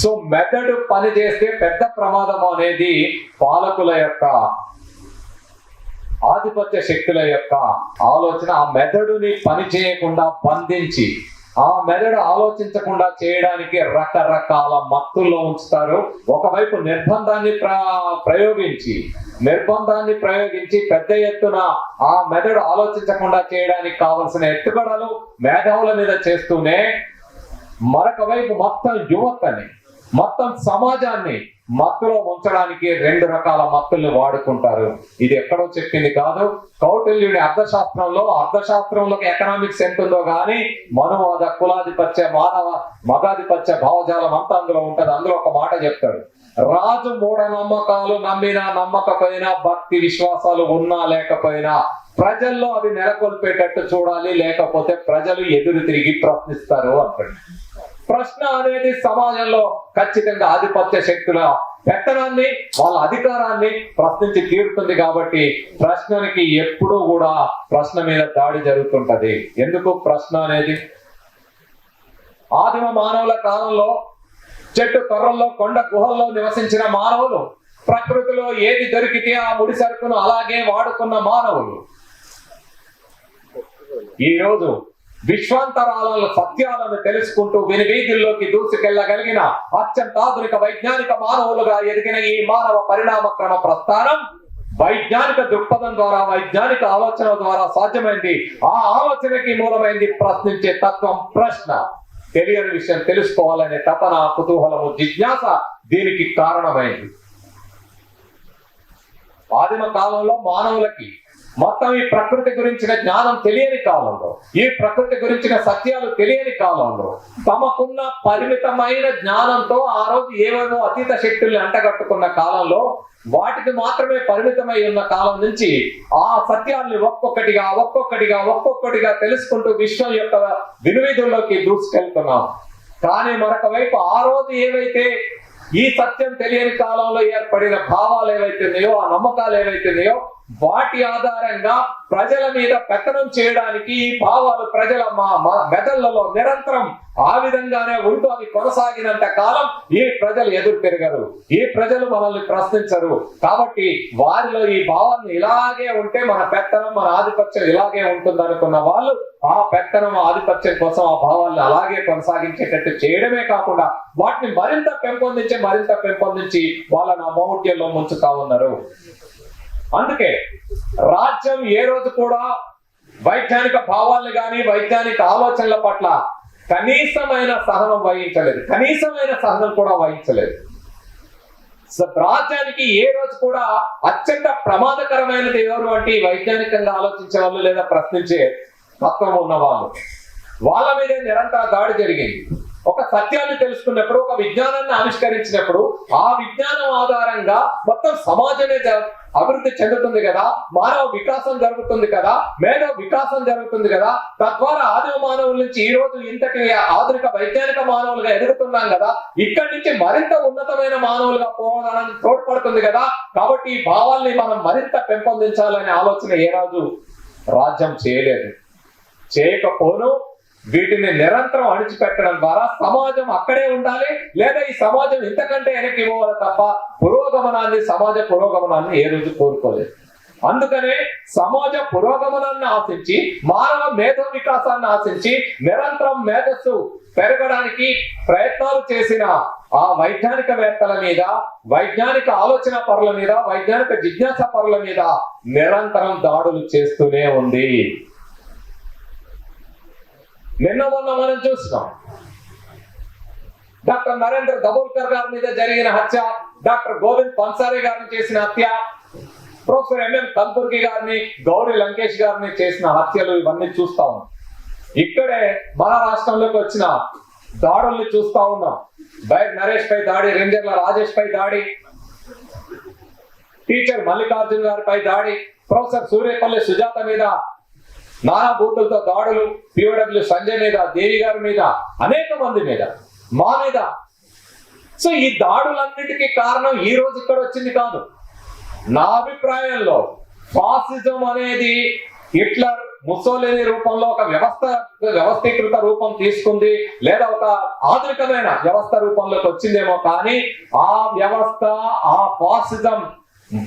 So మెదడు పని చేస్తే పెద్ద ప్రమాదం అనేది పాలకుల యొక్క ఆధిపత్య శక్తుల యొక్క ఆలోచన. ఆ మెదడుని పని చేయకుండా బంధించి ఆ మెదడు ఆలోచించకుండా చేయడానికి రకరకాల మత్తుల్లో ఉంచుతారు. ఒకవైపు నిర్బంధాన్ని ప్రయోగించి నిర్బంధాన్ని ప్రయోగించి పెద్ద ఎత్తున ఆ మెదడు ఆలోచించకుండా చేయడానికి కావలసిన ఎత్తుగడలు మేధావుల మీద చేస్తూనే మరొక వైపు మొత్తం యువతని మొత్తం సమాజాన్ని మత్తులో ఉంచడానికి రెండు రకాల మత్తుల్ని వాడుకుంటారు. ఇది ఎక్కడో చెప్పింది కాదు. కౌటిల్యుడి అర్థశాస్త్రంలో అర్థశాస్త్రంలోకి ఎకనామిక్స్ ఎంతుందో కానీ మనువాద కులాధిపత్య మానవ మగాధిపత్య భావజాలం అంతా అందులో ఉంటది. అందులో ఒక మాట చెప్తాడు. రాజు మూఢనమ్మకాలు నమ్మినా నమ్మకపోయినా భక్తి విశ్వాసాలు ఉన్నా లేకపోయినా ప్రజల్లో అవి నెలకొల్పేటట్టు చూడాలి. లేకపోతే ప్రజలు ఎదురు తిరిగి ప్రశ్నిస్తారు అంటాడు. ప్రశ్న అనేది సమాజంలో ఖచ్చితంగా ఆధిపత్య శక్తుల పెత్తనాన్ని వాళ్ళ అధికారాన్ని ప్రశ్నించి తీరుతుంది కాబట్టి ప్రశ్నకి ఎప్పుడూ కూడా ప్రశ్న మీద దాడి జరుగుతుంటది. ఎందుకు ప్రశ్న అనేది? ఆదిమ మానవుల కాలంలో చెట్టు తొర్రల్లో కొండ గుహల్లో నివసించిన మానవులు ప్రకృతిలో ఏది దొరికితే ఆ ముడి సరుకును అలాగే వాడుకున్న మానవులు. ఈ రోజు విశ్వాంతరాల సత్యాలను తెలుసుకుంటూ విని వీధుల్లోకి దూసుకెళ్ళగలిగిన అత్యంత ఆధునిక వైజ్ఞానిక మానవులుగా ఎదిగిన ఈ మానవ పరిణామ క్రమ ప్రస్థానం వైజ్ఞానిక దృక్పథం ద్వారా వైజ్ఞానిక ఆలోచన ద్వారా సాధ్యమైంది. ఆ ఆలోచనకి మూలమైంది ప్రశ్నించే తత్వం ప్రశ్న. తెలియని విషయం తెలుసుకోవాలనే తపన కుతూహలము జిజ్ఞాస దీనికి కారణమైంది. ఆదిమ కాలంలో మానవులకి మొత్తం ఈ ప్రకృతి గురించిన జ్ఞానం తెలియని కాలంలో ఈ ప్రకృతి గురించిన సత్యాలు తెలియని కాలంలో తమకున్న పరిమితమైన జ్ఞానంతో ఆ రోజు ఏవేవో అతీత శక్తుల్ని అంటగట్టుకున్న కాలంలో వాటికి మాత్రమే పరిమితమై ఉన్న కాలం నుంచి ఆ సత్యాల్ని ఒక్కొక్కటిగా ఒక్కొక్కటిగా ఒక్కొక్కటిగా తెలుసుకుంటూ విశ్వం యొక్క వినువీధుల్లోకి దూసుకెళ్తున్నాం. కానీ మరొక వైపు ఆ రోజు ఏవైతే ఈ సత్యం తెలియని కాలంలో ఏర్పడిన భావాలు ఏవైతున్నాయో ఆ నమ్మకాలు ఏవైతున్నాయో వాటి ఆధారంగా ప్రజల మీద పెత్తనం చేయడానికి ఈ భావాలు ప్రజల మా మా- మెదళ్ళలో నిరంతరం ఆ విధంగానే ఉంటూ అది కొనసాగినంత కాలం ఈ ప్రజలు ఎదురు తిరగరు. ఈ ప్రజలు మనల్ని ప్రశ్నించరు. కాబట్టి వారిలో ఈ భావాన్ని ఇలాగే ఉంటే మన పెత్తనం మన ఆధిపత్యం ఇలాగే ఉంటుంది అనుకున్న వాళ్ళు ఆ పెత్తనం ఆధిపత్యం కోసం ఆ భావాలను అలాగే కొనసాగించేటట్టు చేయడమే కాకుండా వాటిని మరింత పెంపొందించి మరింత పెంపొందించి వాళ్ళని ఆ మౌఢ్యంలో ముంచుతా ఉన్నారు. అందుకే రాజ్యం ఏ రోజు కూడా వైజ్ఞానిక భావాలను కానీ వైజ్ఞానిక ఆలోచనల పట్ల కనీసమైన సహనం వహించలేదు. కనీసమైన సహనం కూడా వహించలేదు. రాజ్యానికి ఏ రోజు కూడా అత్యంత ప్రమాదకరమైనది ఎవరు అంటే వైజ్ఞానికంగా ఆలోచించే వాళ్ళు లేదా ప్రశ్నించే తత్వం ఉన్న వాళ్ళు వాళ్ళ మీదే నిరంతర దాడి జరిగింది. ఒక సత్యాన్ని తెలుసుకున్నప్పుడు ఒక విజ్ఞానాన్ని ఆవిష్కరించినప్పుడు ఆ విజ్ఞానం ఆధారంగా మొత్తం సమాజమే అభివృద్ధి చెందుతుంది కదా మానవ వికాసం జరుగుతుంది కదా మేధో వికాసం జరుగుతుంది కదా తద్వారా ఆదిమ మానవుల నుంచి ఈ రోజు ఇంతటి ఆధునిక వైజ్ఞానిక మానవులుగా ఎదుగుతున్నాం కదా ఇక్కడి నుంచి మరింత ఉన్నతమైన మానవులుగా పోవడానికి తోడ్పడుతుంది కదా కాబట్టి ఈ భావాల్ని మనం మరింత పెంపొందించాలనే ఆలోచన ఏ రాజు రాజ్యం చేయలేదు. చేయకపోను వీటిని నిరంతరం అణిచిపెట్టడం ద్వారా సమాజం అక్కడే ఉండాలి లేదా ఈ సమాజం ఇంతకంటే వెనక్కి ఇవ్వాలి తప్ప పురోగమనాన్ని సమాజ పురోగమనాన్ని ఏ రోజు కోరుకోలేదు. అందుకనే సమాజ పురోగమనాన్ని ఆశించి మానవ మేధో వికాసాన్ని ఆశించి నిరంతరం మేధస్సు పెరగడానికి ప్రయత్నాలు చేసిన ఆ వైజ్ఞానికవేత్తల మీద వైజ్ఞానిక ఆలోచన పరుల మీద వైజ్ఞానిక జిజ్ఞాస పరుల మీద నిరంతరం దాడులు చేస్తూనే ఉంది. నిన్న మొన్న మనం చూసినాం. డాక్టర్ నరేంద్ర దబోల్కర్ గారి మీద జరిగిన హత్య డాక్టర్ గోవింద్ పన్సారీ గారిని చేసిన హత్య ప్రొఫెసర్ ఎంఎం కల్పుర్గి గారిని గౌరీ లంకేష్ గారిని చేసిన హత్యలు ఇవన్నీ చూస్తా ఉన్నాం. ఇక్కడే మన రాష్ట్రంలోకి వచ్చిన దాడుల్ని చూస్తా ఉన్నాం. బైర్ నరేష్ పై దాడి రేంజర్ల రాజేష్ పై దాడి టీచర్ మల్లికార్జున్ గారిపై దాడి ప్రొఫెసర్ సూర్యపల్లి సుజాత మీద నానా బూతులతో దాడులు పిఓడబ్ల్యూ సంజయ్ మీద దేవి గారి మీద అనేక మంది మీద మా మీద. సో ఈ దాడులన్నిటికీ కారణం ఈ రోజు ఇక్కడ వచ్చింది కాదు. నా అభిప్రాయంలో ఫాసిజం అనేది హిట్లర్ ముసోలిని రూపంలో ఒక వ్యవస్థ వ్యవస్థీకృత రూపం తీసుకుంది లేదా ఒక ఆధునికమైన వ్యవస్థ రూపంలోకి వచ్చిందేమో కానీ ఆ వ్యవస్థ ఆ ఫాసిజం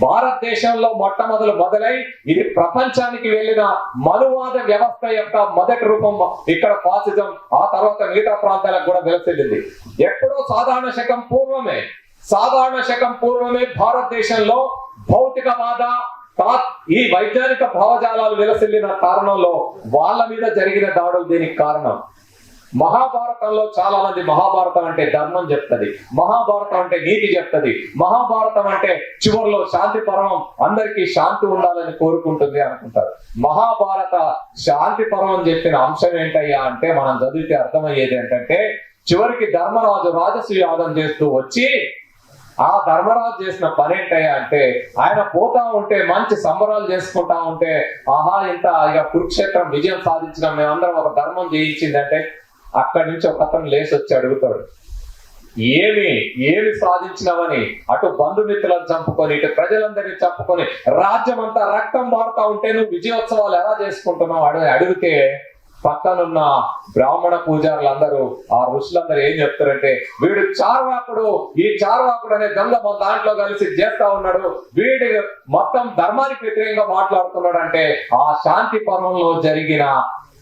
భారతదేశంలో మొట్టమొదలు మొదలై ఇది ప్రపంచానికి వెళ్ళిన మనువాద వ్యవస్థ యొక్క మొదటి రూపం ఇక్కడ ఫాసిజం ఆ తర్వాత మిగతా ప్రాంతాలకు కూడా వెలసిల్లింది. ఎప్పుడో సాధారణ శకం పూర్వమే సాధారణ శకం పూర్వమే భారతదేశంలో భౌతికవాద ఈ వైజ్ఞానిక భావజాలాలు విలసిల్లిన కారణంలో వాళ్ళ మీద జరిగిన దాడులు దీనికి కారణం. మహాభారతంలో చాలా మంది మహాభారతం అంటే ధర్మం చెప్తది మహాభారతం అంటే నీతి చెప్తది మహాభారతం అంటే చివరిలో శాంతి పర్వం అందరికీ శాంతి ఉండాలని కోరుకుంటుంది అనుకుంటారు. మహాభారత శాంతి పర్వం చెప్పిన అంశం ఏంటయ్యా అంటే మనం చదివితే అర్థమయ్యేది ఏంటంటే చివరికి ధర్మరాజు రాజసూయాదం చేస్తూ వచ్చి ఆ ధర్మరాజు చేసిన పని ఏంటయ్యా అంటే ఆయన పోతా ఉంటే మంచి సంబరాలు చేసుకుంటా ఉంటే ఆహా ఇంత ఇక కురుక్షేత్రం విజయం సాధించడం మేమందరం ఒక ధర్మం చేయించిందంటే అక్కడి నుంచి ఒక అతను లేచి వచ్చి అడుగుతాడు ఏమి ఏమి సాధించినవని? అటు బంధుమిత్రులను చంపుకొని ఇటు ప్రజలందరినీ చంపుకొని రాజ్యం అంతా రక్తం మారుతా ఉంటే నువ్వు విజయోత్సవాలు ఎలా చేసుకుంటున్నావు? అడిగి అడిగితే పక్కనున్న బ్రాహ్మణ పూజారులందరూ ఆ ఋషులందరూ ఏం చెప్తారంటే వీడు చార్వాకుడు ఈ చార్వాకుడు అనే దొంగ మన దాంట్లో కలిసి చేస్తా ఉన్నాడు. వీడు మొత్తం ధర్మానికి వ్యతిరేకంగా మాట్లాడుతున్నాడు అంటే ఆ శాంతి పర్వంలో జరిగిన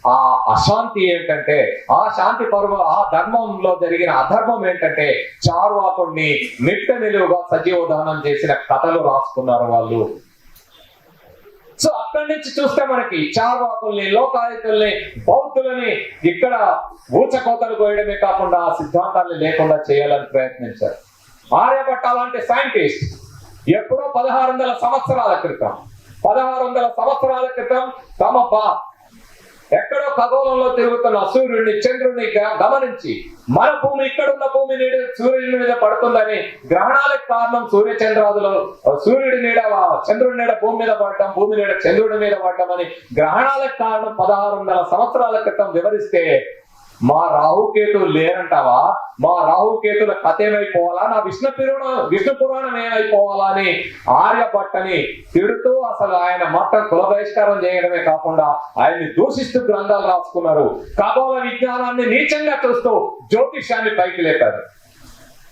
ఆ అశాంతి ఏంటంటే ఆ శాంతి పర్వ ఆ ధర్మంలో జరిగిన అధర్మం ఏంటంటే చార్వాకుడిని నిట్ట నిలువుగా సజీవోదానం చేసిన కథలు రాసుకున్నారు వాళ్ళు. సో అక్కడి నుంచి చూస్తే మనకి చార్వాకుల్ని లోకాయుతుల్ని బౌద్ధులని ఇక్కడ ఊచకోతలు కోయడమే కాకుండా ఆ సిద్ధాంతాన్ని లేకుండా చేయాలని ప్రయత్నించారు. ఆర్యభట్ట లాంటి సైంటిస్ట్ ఎప్పుడో పదహారు వందల సంవత్సరాల క్రితం పదహారు వందల సంవత్సరాల క్రితం తమ ఎక్కడో ఖగోళంలో తిరుగుతున్న సూర్యుడిని చంద్రుడిని గమనించి మన భూమి ఇక్కడ ఉన్న భూమి నీడ సూర్యుడి మీద పడుతుందని గ్రహణాలకు కారణం సూర్య చంద్రాదులు సూర్యుడి నీడ చంద్రుడి నీడ భూమి మీద పడటం భూమి నీడ చంద్రుడి మీద పడటం అని గ్రహణాలకు కారణం పదహారు వందల సంవత్సరాల క్రితం వివరిస్తే మా రాహుకేతులు లేరంటావా? మా రాహుకేతుల కథ ఏమైపోవాలా నా విష్ణు పురాణం విష్ణు పురాణం ఏమైపోవాలా అని ఆర్యభట్టని తిడుతూ అసలు ఆయన మొత్తం కుల బహిష్కారం చేయడమే కాకుండా ఆయన్ని దూషిస్తూ గ్రంథాలు రాసుకున్నారు. ఖగోళ విజ్ఞానాన్ని నీచంగా చూస్తూ జ్యోతిష్యాన్ని పైకి లేపారు.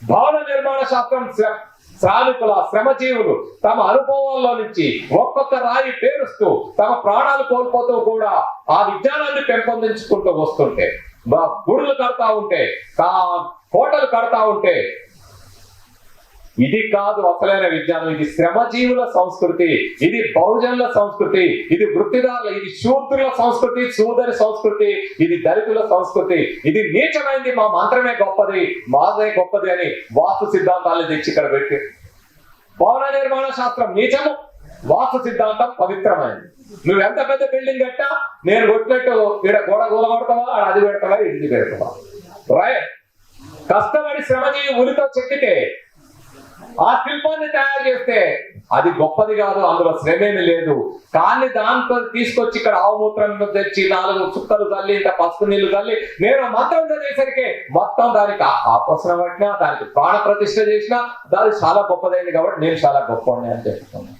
భవన నిర్మాణ శాస్త్రం శ్ర- శ్రామికుల శ్రమజీవులు తమ అనుభవాల్లో నుంచి ఒక్కొక్క రాయి పేరుస్తూ తమ ప్రాణాలు కోల్పోతూ కూడా ఆ విజ్ఞానాన్ని పెంపొందించుకుంటూ వస్తుంటే బ- గుడులు కడతా ఉంటే కా- కోటలు కడతా ఉంటే ఇది కాదు అసలైన విజ్ఞానం ఇది శ్రమజీవుల సంస్కృతి ఇది బహుజనుల సంస్కృతి ఇది వృత్తిదారుల ఇది శూద్రుల సంస్కృతి సూదరి సంస్కృతి ఇది దళితుల సంస్కృతి ఇది నీచమైంది మా మంత్రమే గొప్పది మాదే గొప్పది అని వాస్తు సిద్ధాంతాలను తెచ్చి ఇక్కడ పెట్టి. భవన నిర్మాణ శాస్త్రం నీచము. వాస్తు సిద్ధాంతం పవిత్రమైనది నువ్వు ఎంత పెద్ద బిల్డింగ్ కట్టా? నేను కొట్టినట్టు ఇక్కడ గోడ గోల కొడతావా అది పెడతావా? ఇది పెడతావా? రైట్ కష్టపడి శ్రమజీవి ఉలితో చెక్కితే ఆ శిల్పాన్ని తయారు చేస్తే అది గొప్పది కాదు అందులో శ్రమేమి లేదు. కానీ దాంతో తీసుకొచ్చి ఇక్కడ ఆవుమూత్రం తెచ్చి నాలుగు చుక్కలు తల్లి ఇంత పసుపు నీళ్ళు తల్లి నేను మంత్రం చదివేసరికి మొత్తం దానికి ఆపసన పట్టినా దానికి ప్రాణ ప్రతిష్ఠ చేసినా దాని చాలా గొప్పదైంది కాబట్టి నేను చాలా గొప్ప అని చెప్తున్నాను.